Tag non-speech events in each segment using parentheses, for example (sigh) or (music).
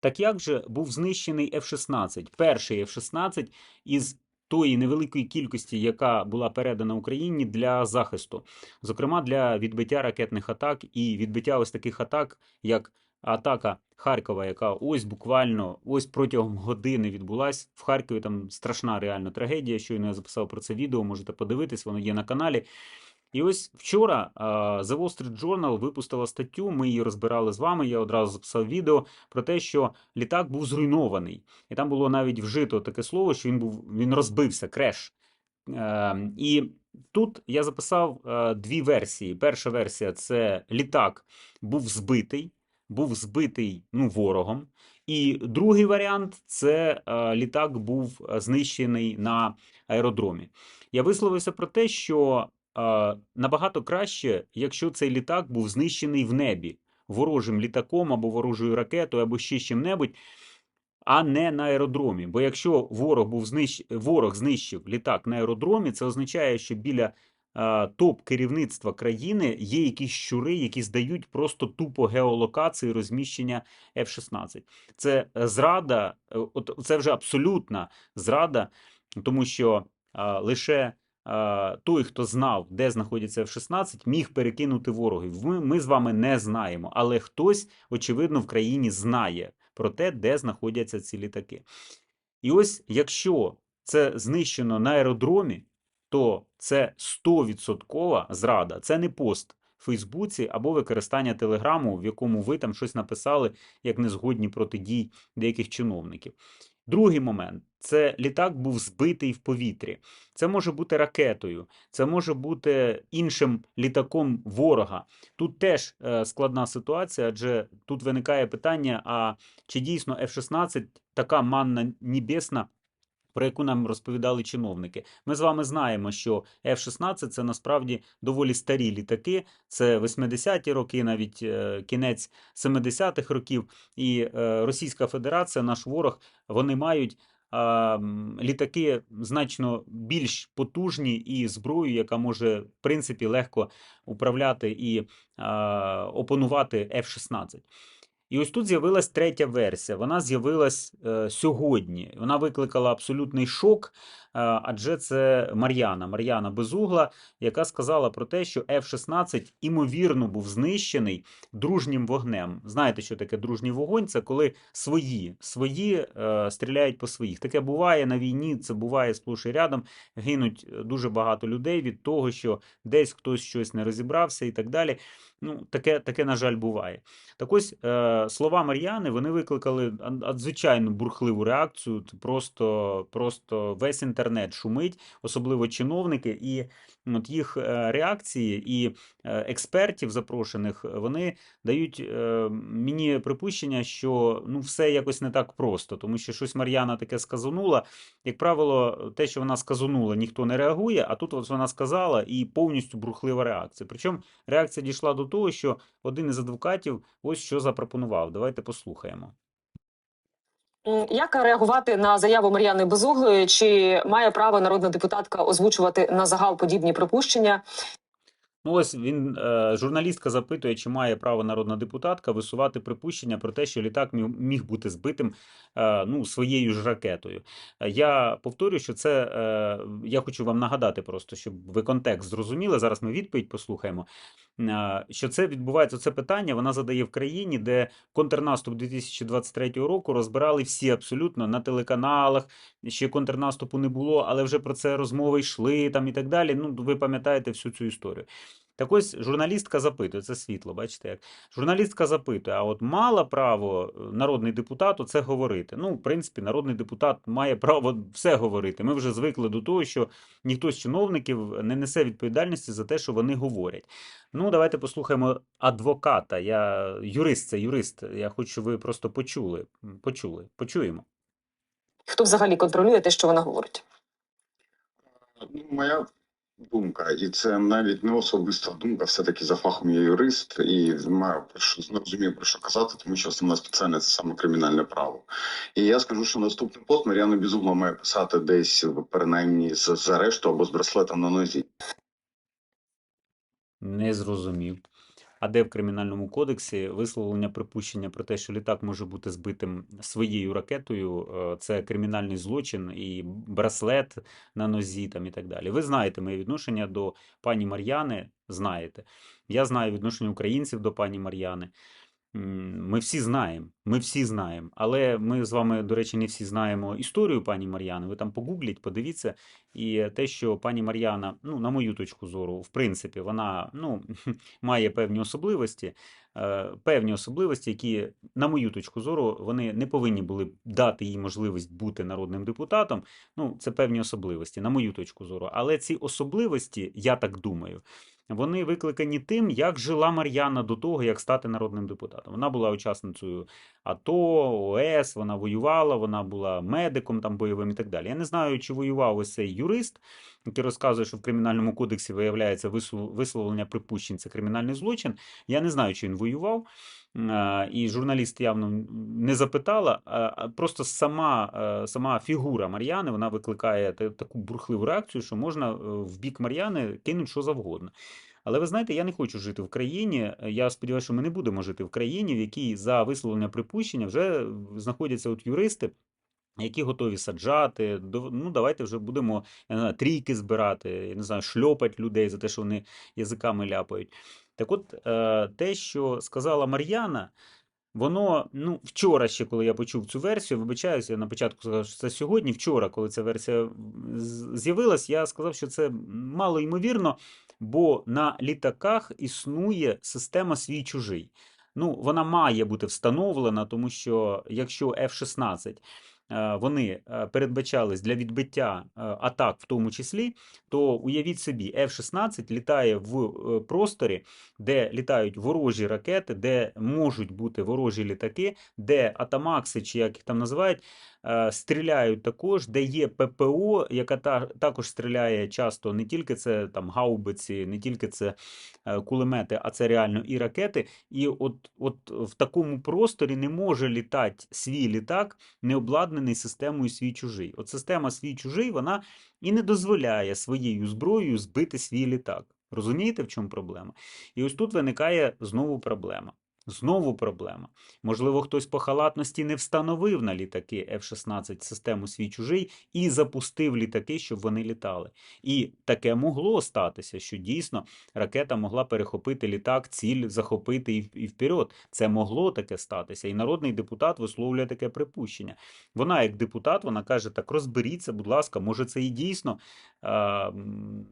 Так як же був знищений F-16, перший F-16 із тої невеликої кількості, яка була передана Україні для захисту, зокрема для відбиття ракетних атак і відбиття ось таких атак, як атака Харкова, яка ось буквально ось протягом години відбулась в Харкові. Там страшна реально трагедія. Щойно я записав про це відео, можете подивитись, воно є на каналі. І ось вчора The Wall Street Journal випустила статтю. Ми її розбирали з вами. Я одразу записав відео про те, що літак був зруйнований, і там було навіть вжито таке слово, що він був він розбився, креш. Е, і тут я записав е, дві версії. Перша версія це літак був збитий, був збитий ну, ворогом. І другий варіант це е, літак був знищений на аеродромі. Я висловився про те, що набагато краще, якщо цей літак був знищений в небі ворожим літаком або ворожою ракетою, або ще чим-небудь, а не на аеродромі. Бо якщо ворог був знищ... ворог знищив літак на аеродромі, це означає, що біля е, топ керівництва країни є якісь щури, які здають просто тупо геолокації розміщення F-16. Це зрада, е, це вже абсолютна зрада, тому що лише той, хто знав, де знаходяться F-16, міг перекинути ворогів. Ми, ми з вами не знаємо, але хтось, очевидно, в країні знає про те, де знаходяться ці літаки. І ось якщо це знищено на аеродромі, то це 100% зрада. Це не пост в Фейсбуці або використання телеграму, в якому ви там щось написали як незгодні проти дій деяких чиновників. Другий момент це літак був збитий в повітрі. Це може бути ракетою, це може бути іншим літаком ворога. Тут теж е, складна ситуація, адже тут виникає питання: а чи дійсно F-16 така манна небесна, про яку нам розповідали чиновники? Ми з вами знаємо, що F-16 це насправді доволі старі літаки, це 80-ті роки, навіть е, кінець 70-х років. І е, Російська Федерація, наш ворог, вони мають літаки значно більш потужні і зброю, яка може в принципі легко управляти і опанувати F-16. І ось тут з'явилась третя версія. Вона з'явилась е, сьогодні. Вона викликала абсолютний шок, е, адже це Мар'яна, Мар'яна Безугла, яка сказала про те, що F-16 імовірно був знищений дружнім вогнем. Знаєте, що таке дружній вогонь? Це коли свої, свої е, стріляють по своїх. Таке буває на війні, це буває сплош і рядом. Гинуть е, дуже багато людей від того, що десь хтось щось не розібрався і так далі. Ну, таке, таке, на жаль, буває. Так ось е, слова Мар'яни вони викликали надзвичайно бурхливу реакцію. Просто, просто весь інтернет шумить, особливо чиновники, і от їх е, реакції і е, експертів запрошених вони дають е, мені припущення, що ну все якось не так просто, тому що щось Мар'яна таке сказанула. Як правило, те, що вона сказанула, ніхто не реагує, а тут от вона сказала і повністю бурхлива реакція. Причому реакція дійшла до того, що один із адвокатів ось що запропонував. Давайте послухаємо. Як реагувати на заяву Мар'яни Безуглої? Чи має право народна депутатка озвучувати на загал подібні припущення? Ну, ось він, е, журналістка запитує, чи має право народна депутатка висувати припущення про те, що літак міг, бути збитим е, ну, своєю ж ракетою. Я повторюю, що це е, я хочу вам нагадати просто, щоб ви контекст зрозуміли. Зараз ми відповідь послухаємо. Що це відбувається, це питання вона задає в країні, де контрнаступ 2023 року розбирали всі абсолютно на телеканалах. Ще контрнаступу не було, але вже про це розмови йшли там і так далі. Ну, ви пам'ятаєте всю цю історію. Так ось журналістка запитує, це світло, бачите як. Журналістка запитує, а от мала право е, народний депутат це говорити. Ну, в принципі, народний депутат має (laughs) право все говорити. Ми вже звикли до того, що ніхто з чиновників не несе відповідальності за те, що вони говорять. Ну, давайте послухаємо адвоката. Я юрист, це юрист. Я хочу, щоб ви просто почули. Почули. Почуємо. Хто взагалі контролює те, що вона говорить? Ну, моя думка, і це навіть не особиста думка, все-таки за фахом я юрист і маю не розумію про що казати, тому що основна спеціальність це саме кримінальне право. І я скажу, що наступний пост Мар'яна Безугла має писати десь принаймні з арешту або з браслетом на нозі. Не зрозумів. А де в кримінальному кодексі висловлення припущення про те, що літак може бути збитим своєю ракетою, е, це кримінальний злочин і браслет на нозі там і так далі. Ви знаєте моє відношення до пані Мар'яни, знаєте. Я знаю відношення українців до пані Мар'яни. Ми всі знаємо, ми всі знаємо. Але ми з вами, до речі, не всі знаємо історію пані Мар'яни. Ви там погугліть, подивіться. І те, що пані Мар'яна, ну, на мою точку зору, в принципі, вона ну, (laughs) має певні особливості, е, певні особливості, які, на мою точку зору, вони не повинні були дати їй можливість бути народним депутатом. Ну, це певні особливості, на мою точку зору. Але ці особливості, я так думаю, вони викликані тим, як жила Мар'яна до того, як стати народним депутатом. Вона була учасницею АТО, ОС, вона воювала, вона була медиком там бойовим і так далі. Я не знаю, чи воював ось цей юрист, який розказує, що в кримінальному кодексі виявляється вислов- висловлення припущень це кримінальний злочин. Я не знаю, чи він воював. Е, І журналіст явно не запитала, а просто сама, е, сама фігура Мар'яни вона викликає таку бурхливу реакцію, що можна е, в бік Мар'яни кинути що завгодно. Але ви знаєте, я не хочу жити в країні. Я сподіваюся, що ми не будемо жити в країні, в якій за висловлення припущення вже знаходяться от юристи. Які готові саджати, ну давайте вже будемо я не знаю, трійки збирати, я не знаю, шльопати людей за те, що вони язиками ляпають. Так от, е, те, що сказала Мар'яна, Воно, ну, вчора ще, коли я почув цю версію, вибачаюся, я на початку сказав, що це сьогодні. Вчора, коли ця версія з'явилась, я сказав, що це мало ймовірно, бо на літаках існує система свій-чужий. Ну, вона має бути встановлена, тому що якщо F-16 е, вони е, передбачались для відбиття е, атак, в тому числі, то уявіть собі, F-16 літає в е, просторі, де літають ворожі ракети, де можуть бути ворожі літаки, де атамакси, чи як їх там називають, е, стріляють також, де є ППО, яка та, також стріляє часто не тільки це там гаубиці, не тільки це е, кулемети, а це реально і ракети. І от, от в такому просторі не може літати свій літак, не обладнаний системою свій-чужий. От система свій-чужий, вона і не дозволяє своєю зброєю збити свій літак. Розумієте, в чому проблема? І ось тут виникає знову проблема. Знову проблема. Можливо, хтось по халатності не встановив на літаки F-16 систему свій чужий і запустив літаки, щоб вони літали. І таке могло статися, що дійсно ракета могла перехопити літак, ціль захопити і, і вперед. Це могло таке статися. І народний депутат висловлює таке припущення. Вона, як депутат, вона каже: так розберіться, будь ласка, може, це і дійсно. М,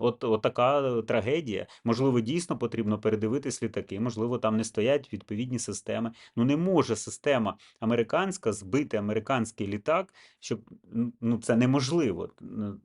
От, от така трагедія. Можливо, дійсно потрібно передивитись літаки, можливо, там не стоять відповідні системи. Ну не може система американська збити американський літак, щоб ну це неможливо.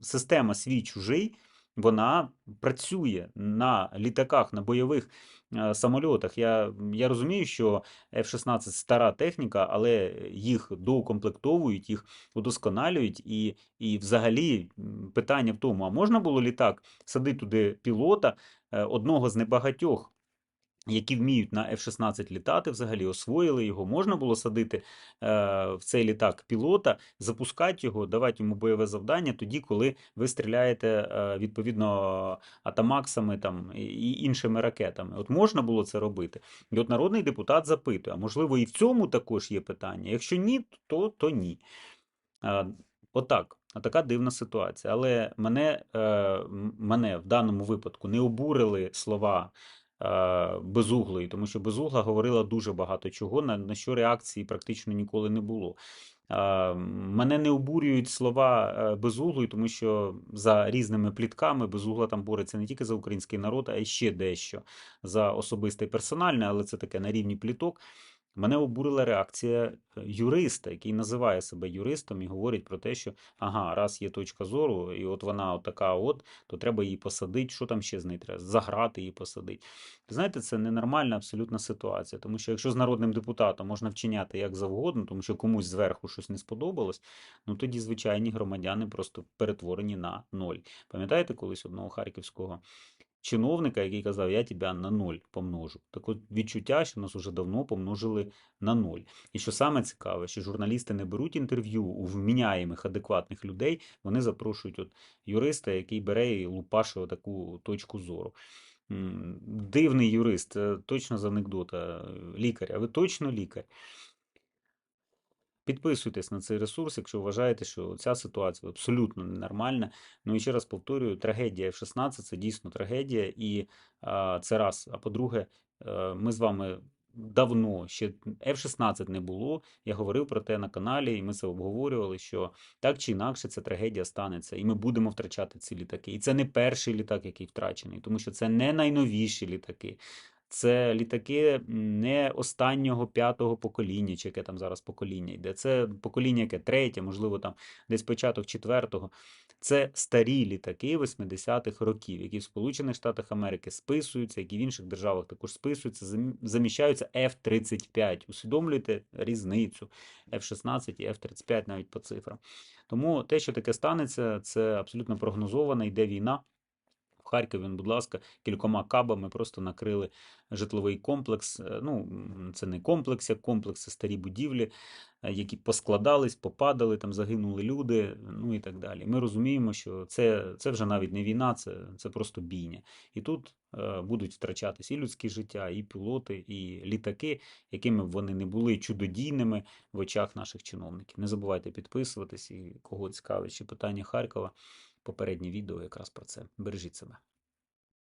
Система свій чужий. Вона працює на літаках, на бойових е, самольотах. Я, я розумію, що F-16 стара техніка, але їх доукомплектовують, їх удосконалюють, і, і взагалі питання в тому, а можна було літак садити туди пілота, е, одного з небагатьох, які вміють на F-16 літати, взагалі освоїли його. Можна було садити е, в цей літак пілота, запускати його, давати йому бойове завдання тоді, коли ви стріляєте е, відповідно атамаксами там і іншими ракетами. От можна було це робити. І от народний депутат запитує: а можливо, і в цьому також є питання. Якщо ні, то, то ні. Е, Отак. Така дивна ситуація. Але мене, мене в даному випадку не обурили слова Безуглої, тому що Безугла говорила дуже багато чого, на, на що реакції практично ніколи не було. Е, Мене не обурюють слова е, Безуглої, тому що за різними плітками Безугла там бореться не тільки за український народ, а й ще дещо за особисте персональне, але це таке на рівні пліток. Мене обурила реакція е, юриста, який називає себе юристом і говорить про те, що ага, раз є точка зору, і от вона от така от, то треба її посадити. Що там ще з нею треба? Заграти її посадити. Знаєте, це ненормальна абсолютна ситуація, тому що якщо з народним депутатом можна вчиняти як завгодно, тому що комусь зверху щось не сподобалось, ну тоді звичайні громадяни просто перетворені на ноль. Пам'ятаєте колись одного харківського чиновника, який казав, я тебе на ноль помножу. Так от відчуття, що нас уже давно помножили на ноль. І що саме цікаве, що журналісти не беруть інтерв'ю у вміняємих, адекватних людей, вони запрошують от юриста, який бере і лупашує таку точку зору. Дивний юрист, е, точно з анекдота. е, Лікар, а ви точно лікар? Підписуйтесь на цей ресурс, якщо вважаєте, що ця ситуація абсолютно ненормальна. Ну і ще раз повторюю, трагедія F-16 це дійсно трагедія, і а, це раз. А по-друге, е, ми з вами давно ще F-16 не було. Я говорив про те на каналі, і ми це обговорювали, що так чи інакше ця трагедія станеться, і ми будемо втрачати ці літаки. І це не перший літак, який втрачений, тому що це не найновіші літаки. Це літаки не останнього п'ятого покоління, чи яке там зараз покоління йде. Це покоління, яке третє, можливо, там десь початок четвертого. Це старі літаки 80-х років, які в Сполучених Штатах Америки списуються, які в інших державах також списуються, замі- заміщаються F-35. Усвідомлюєте різницю F-16 і F-35 навіть по цифрам. Тому те, що таке станеться, це абсолютно прогнозовано, йде війна. В Харкові, будь ласка, кількома кабами просто накрили житловий комплекс. Е, Ну, це не комплекс, як комплекс, це старі будівлі, е, які поскладались, попадали, там загинули люди, ну і так далі. Ми розуміємо, що це, це вже навіть не війна, це, це просто бійня. І тут е, будуть втрачатись і людські життя, і пілоти, і літаки, якими б вони не були чудодійними в очах наших чиновників. Не забувайте підписуватись і кого цікавить ще питання Харкова. Попереднє відео якраз про це. Бережіть себе.